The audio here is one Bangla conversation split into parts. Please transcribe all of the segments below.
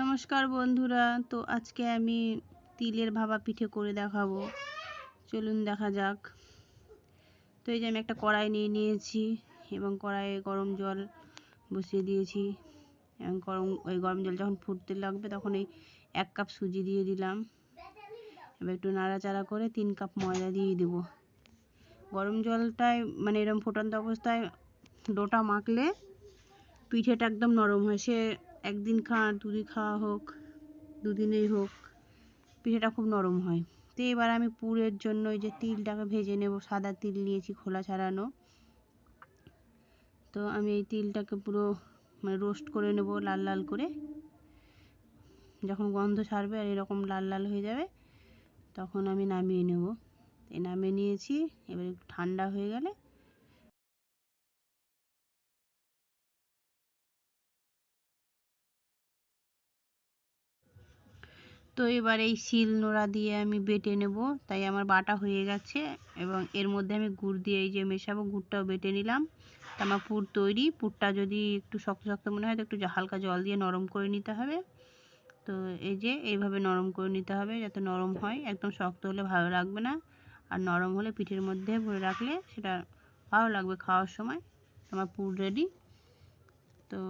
নমস্কার বন্ধুরা, তো আজকে আমি তিলের ভাপা পিঠে করে দেখাবো। চলুন দেখা যাক। তো এই যে আমি একটা কড়াই নিয়ে নিয়েছি এবং কড়াইয়ে গরম জল বসিয়ে দিয়েছি। এবং গরম, ওই গরম জল যখন ফুটতে লাগবে তখন এই এক কাপ সুজি দিয়ে দিলাম। এবার একটু নাড়াচাড়া করে তিন কাপ ময়দা দিয়ে দেবো। গরম জলটায় মানে এরম ফোটান্ত অবস্থায় ডোটা মাখলে পিঠেটা একদম নরম হয়। সে একদিন খাওয়া দুদিন খাওয়া হোক, দুদিনেই হোক, পিঠেটা খুব নরম হয়। তো এবার আমি পুরের জন্য ওই যে তিলটাকে ভেজে নেব, সাদা তিল নিয়েছি খোলা ছাড়ানো। তো আমি এই তিলটাকে পুরো মানে রোস্ট করে নেব লাল লাল করে। যখন গন্ধ ছাড়বে আর এরকম লাল লাল হয়ে যাবে, তখন আমি নামিয়ে নেব। এই নামিয়ে নিয়েছি, এবার ঠান্ডা হয়ে গেলে তো এবার এই শিল নোড়া দিয়ে আমি বেটে নেব। তাই আমার বাটা হয়ে গেছে এবং এর মধ্যে আমি গুড় দিয়ে এই যে মেশাবো, গুড়টাও বেটে নিলাম। তা আমার পুর তৈরি। পুরটা যদি একটু শক্ত শক্ত মনে হয়, তো একটু হালকা জল দিয়ে নরম করে নিতে হবে। তো এই যে এইভাবে নরম করে নিতে হবে যাতে নরম হয়। একদম শক্ত হলে ভালো লাগবে না। আর নরম হলে পিঠের মধ্যে ভরে রাখলে সেটা ভালো লাগবে খাওয়ার সময়। আমার পুর রেডি তো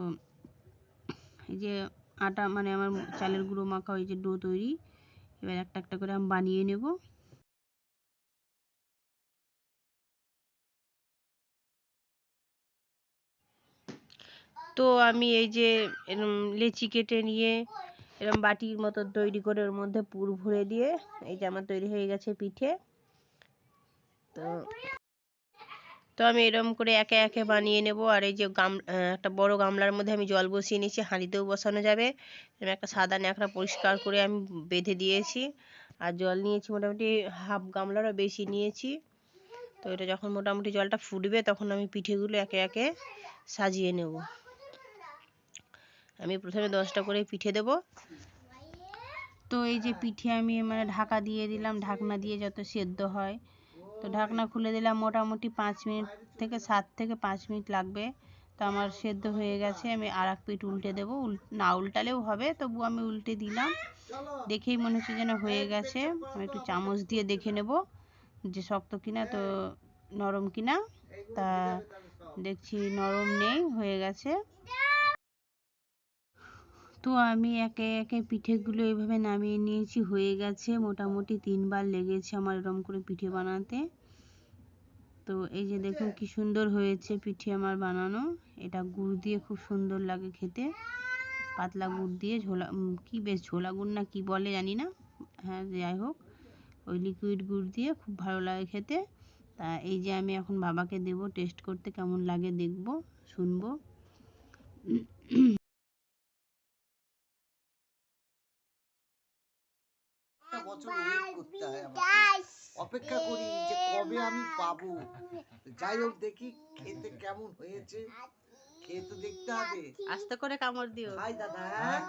এই যে আটা মানে আমার চালের গুঁড়ো মাখা যে ডো তৈরি। এবার একটা একটা করে আমি বানিয়ে নেব। তো আমি এই যে লেচি কেটে নিয়ে এরম বাটির মতো তৈরি করে ওর মধ্যে পুর ভরে দিয়ে এই যে আমার তৈরি হয়ে গেছে পিঠে। তো তো আমি এরম করে একে একে বানিয়ে নেব। আর এই যে গাম একটা বড় গামলার মধ্যে আমি জল বসিয়ে নিয়েছি, হাঁড়িতেও বসানো যাবে। এরকম একটা সাদা ন্যাকড়া পরিষ্কার করে আমি বেঁধে দিয়েছি। আর জল নিয়েছি মোটামুটি হাফ গামলারও বেশি নিয়েছি। তো এটা যখন মোটামুটি জলটা ফুটবে তখন আমি পিঠেগুলো একে একে সাজিয়ে নেব। আমি প্রথমে দশটা করে পিঠে দেব। তো এই যে পিঠে আমি মানে ঢাকা দিয়ে দিলাম, ঢাকনা দিয়ে যত সেদ্ধ হয় তো ঢাকনা খুলে দিলাম মোটামুটি পাঁচ মিনিট থেকে সাত থেকে পাঁচ মিনিট লাগবে। তো আমার সেদ্ধ হয়ে গেছে, আমি আর এক পিঠ উল্টে দেবো। না, উল্টালেও হবে, তবু আমি উল্টে দিলাম। দেখেই মনে হচ্ছে যেন হয়ে গেছে। আমি একটু চামচ দিয়ে দেখে নেব যে শক্ত কিনা তো নরম কিনা। তা দেখছি নরম নেই, হয়ে গেছে। তো আমি একে একে পিঠেগুলো এভাবে নামিয়ে নিয়েছি, হয়ে গেছে। মোটামুটি তিনবার লেগেছে আমার এরম করে পিঠে বানাতে। তো এই যে দেখুন কি সুন্দর হয়েছে পিঠে আমার বানানো। এটা গুড় দিয়ে খুব সুন্দর লাগে খেতে। পাতলা গুড় দিয়ে ঝোলা কি বেশ ঝোলা গুড় না কি বলে জানি না। হ্যাঁ যাই হোক। ওই লিকুইড গুড় দিয়ে খুব ভালো লাগে খেতে। তা এই যে আমি এখন বাবাকে দেব টেস্ট করতে কেমন লাগে দেখব, শুনব। বছর ওয়েট করতে হয় আমাকে। অপেক্ষা করি যে কবে আমি পাবো। যাই হোক দেখি খেতে কেমন হয়েছে। খেয়ে তো দেখতে হবে। আস্তে করে কামড় দিও। হাই দাদা। হ্যাঁ?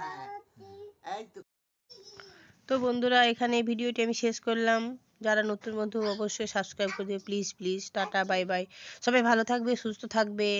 হ্যাঁ। এই তো। তো বন্ধুরা এখানে ভিডিওটি আমি শেষ করলাম। যারা নতুন বন্ধু অবশ্যই সাবস্ক্রাইব করে দিও। Please please tata bye bye সবাই ভালো থাকবে সুস্থ থাকবে।